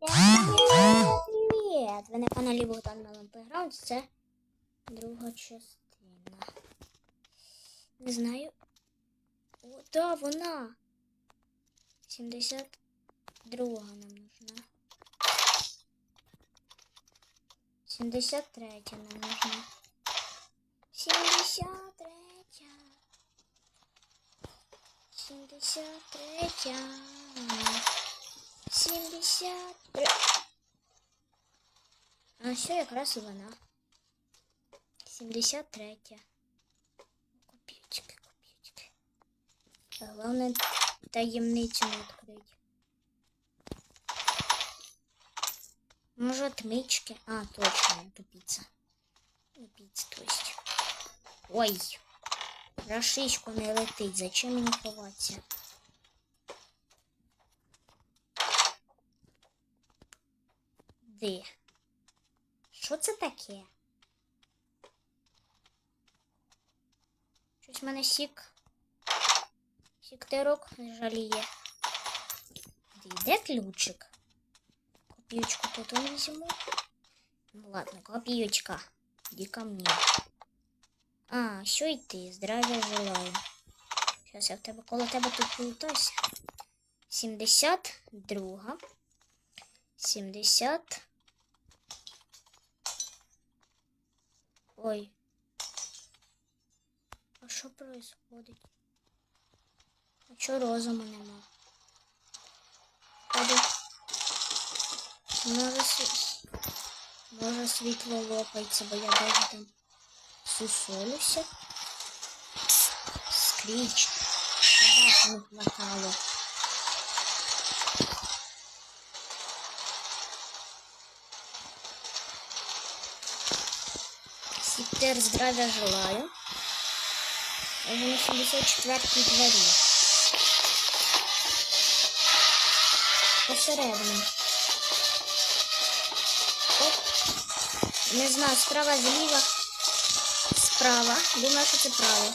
Привіт! Ви на каналі Богдан Мелон Плейграунд. Це друга частина. Не знаю. О, да, вона. 72 нам нужна. 73 нам нужна. 73. 73. 73. А все якраз і вона. 73. Копійочки, копійочки. А Головне таємницю не відкрити. Може отмички? А, точно, тупица. Тупица, то есть. Ой. Рашичку не летить. Зачем мені ховатися? Де? Що це таке? Щось в мене сік. Сіктерок жаліє. Де ключик? Копійочку потім візьму. Ну ладно, копійочка. Иди ко мне. А, що й ти? Здравия желаю. Сейчас я в тебе коло тебе тут плутаюся. 72. 70. Ой. А що происходить? А чо розуму нема? Ходи. Може, сві- може світло лопається, бо я даже там сусолюся. Скріч. Куда не хватало? Сіптер здравия желаю. Вже на 74-й дворі. Посередині. Оп. Не знаю, справа зліва. Справа. Думаю, що це право.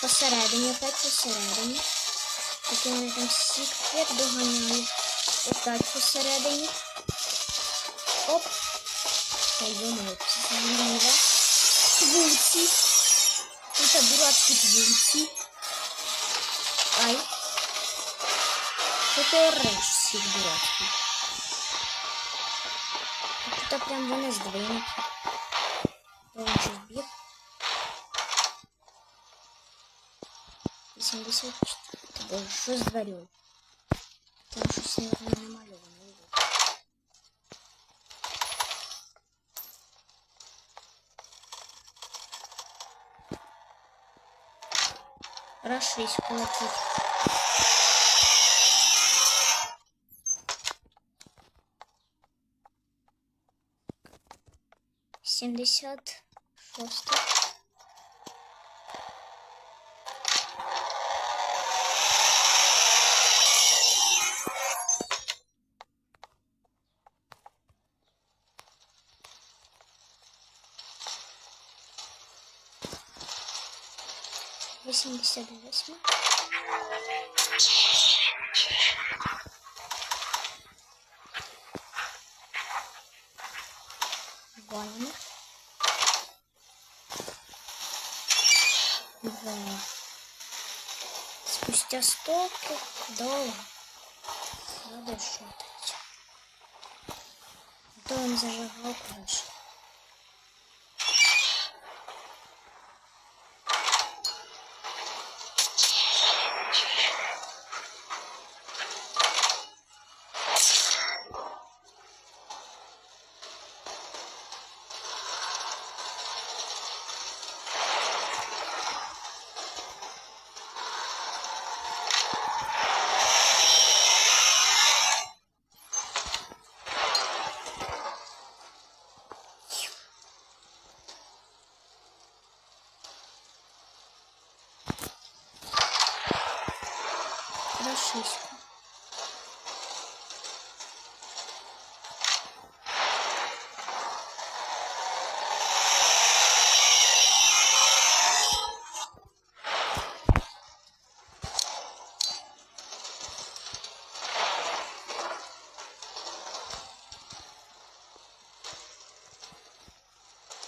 Посередині, опять посередині. Такий мене там сіктер доганяє. Опять посередині. Оп. Пойдемо зліва. Твуці. Тут дурацькі твуці. Ай. Що ти ореш всіх дурацьких? Тут прям вони здвинуті. То він щось біг. 84. Боже, що з дверю? Там щось не нашлись кулаки. Семьдесят шестый. Восемьдесят восемь. Ваня. Ваня. Спустя столько долго надо то он зажигал крышу. сіську.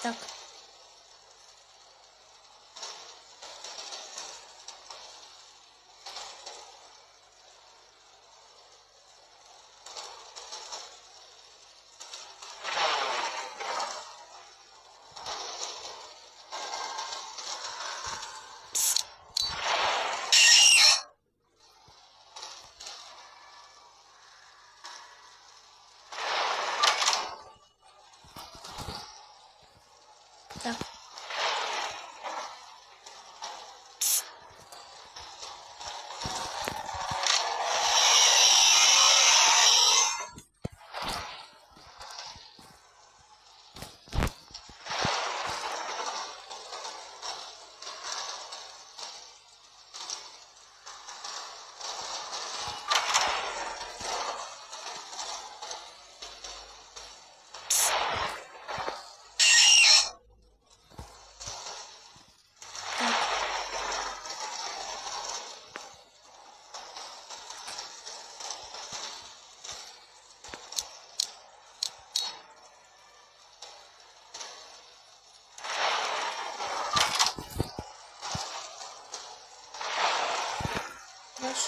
Так.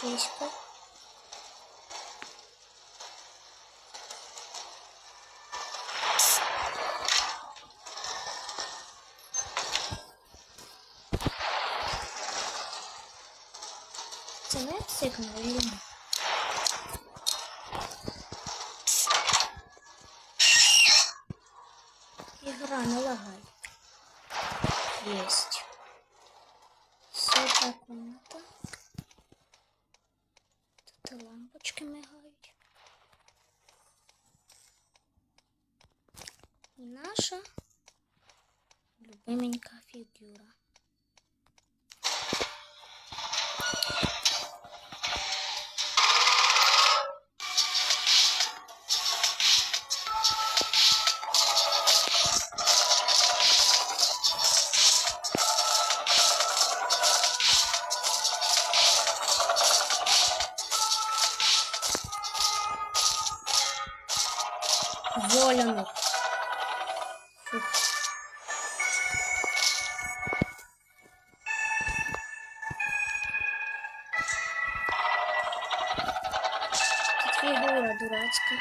шишка. Це не сигнал или? Игра налагает. Есть. Все так у diyorum. Zorlanır. Фігура дурацька.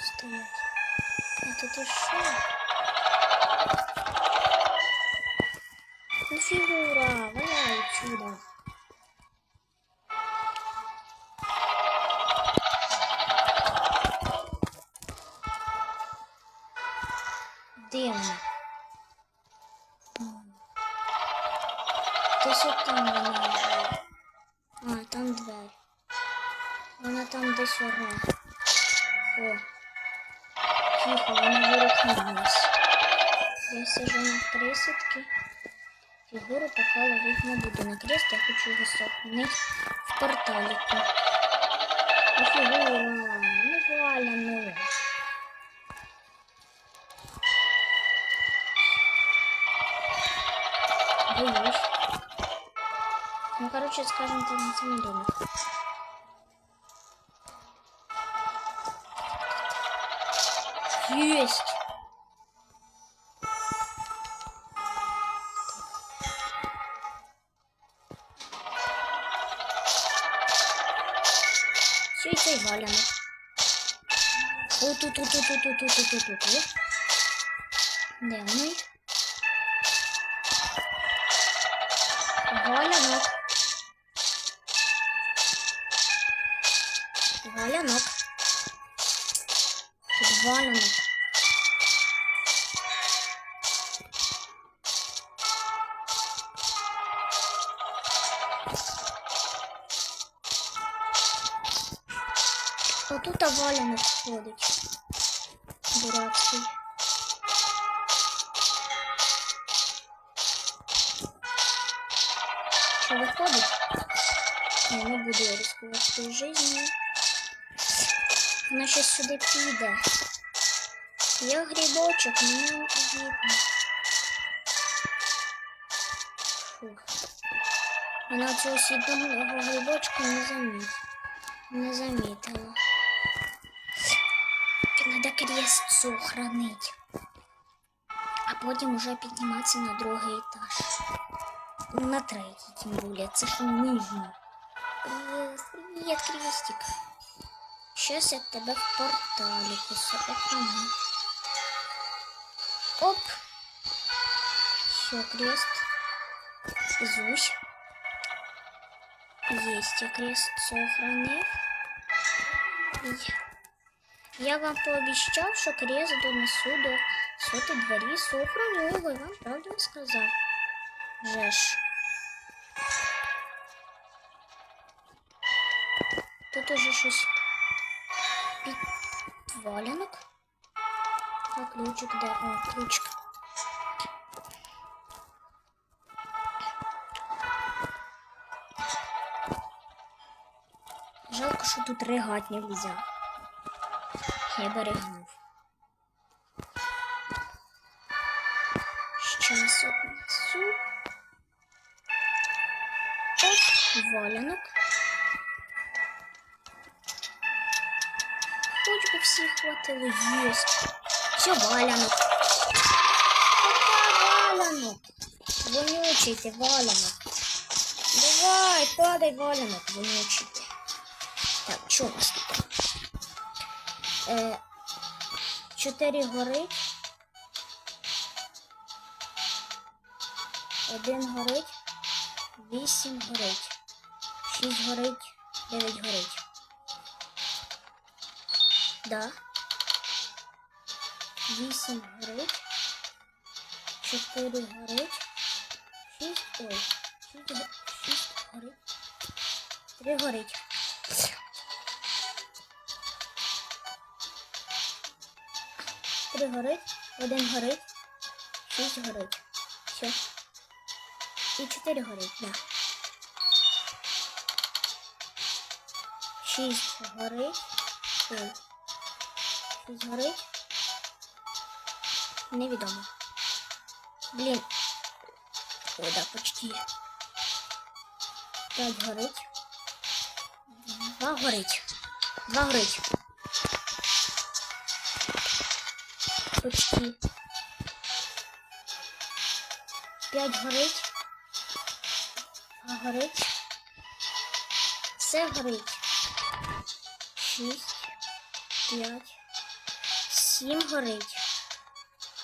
Стоять. А тут? Ну фігура, валяй отсюда. Дивно. М. Десь от Орла. О. Тихо, вона вирухнулась. Я сижу на присідки. Фігуру поки ловить не буду. На крест я хочу його сохнути в порталіку. А фігура, ну. Боюсь. Ну, короче, скажем так, на самом доме. Есть! Все, и цей валяно. О, тут, тут, тут, тут, тут, тут, тут, тут, тут. Де ми? Валянок. Валянок. Тут валянок. Отут валянок ходить. Дурацький. Що виходить? Ні, не буду я ризикувати своєю життю. Вона щось сюди піде. Я грибочок, мені видно. Фух. Вона цього сідного грибочка не заміт. Не замітила. Надо крест крест сохранить. А потім уже підніматися на другий етаж. Ну, На третій, тим більше. Це ж нижній. Привіт, привіт, крестик. Щас я тебе в порталі кусу. Охрани. Оп. Все, крест. Изусь. Есть, я крест сохранив. І Я вам пообіцяв, що крест донесу до соти двері, сохраню його і вам правду сказав. Же ж. Тут уже щось підвалянок. А ключик де? О, ключик. Жалко, що тут ригать нельзя. Я берегнув. Щас отнесу. Оп, валянок. Хоч би всіх хватило їсть. Все, валянок. Опа, валянок. Вонючий ти, валянок. Давай, падай, валянок, вонючий. Так, що у нас тут? Е, чотири горить. Один горить. Вісім горить. Шість горить. Дев'ять горить. Да. Вісім горить. Чотири горить. Шість. Ой. Шість горить. Три горить. Три горить, один горить, шість горить. Все. І чотири горить, да. Шість горить. Ой. Шість горить. Невідомо. Блін. Ой, да, почти. П'ять горить. Два горить. Два горить. Почти. П'ять горить. Горить. Все горить. Шість. П'ять. Сім горить.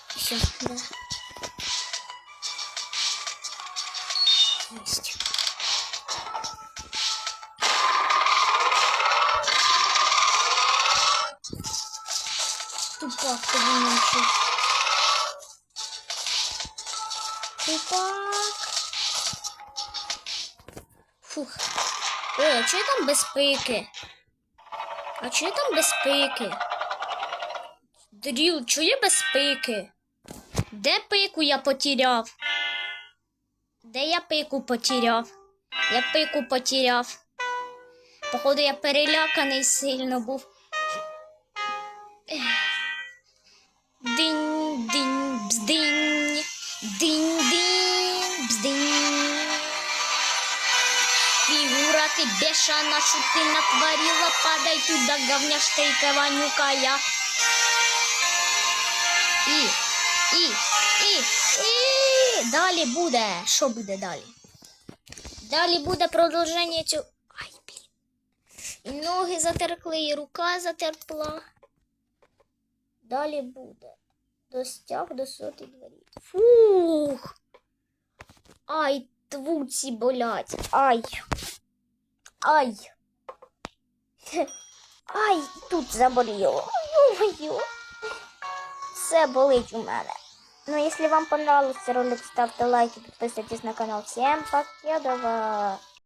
Все, да. Есть. Тупак ты вонючий. Тупак. Фух. Ой, а чого там без пики? А чого там без пики? Дріл, чого є без пики? Де пику я потеряв? Де я пику потеряв? Я пику потеряв. Походу, я переляканий сильно був. Бздинь, динь, динь, бздинь. Фигура ты бешена, что ты натворила, падай туда, говняшка вонюкая. І, і, і, і. Далі буде. Що буде далі? Далі буде продовження цього. Ай, блін. Ноги затеркли, і рука затерпла. Далі буде. Достяг до соти двері. Фух. Ай, твуці болять. Ай. Ай. Ай, тут заболіло. Ой-ой-ой. Все болить у мене. Ну, если вам понравился ролик, ставьте лайки, подписывайтесь на канал. Всем покедова!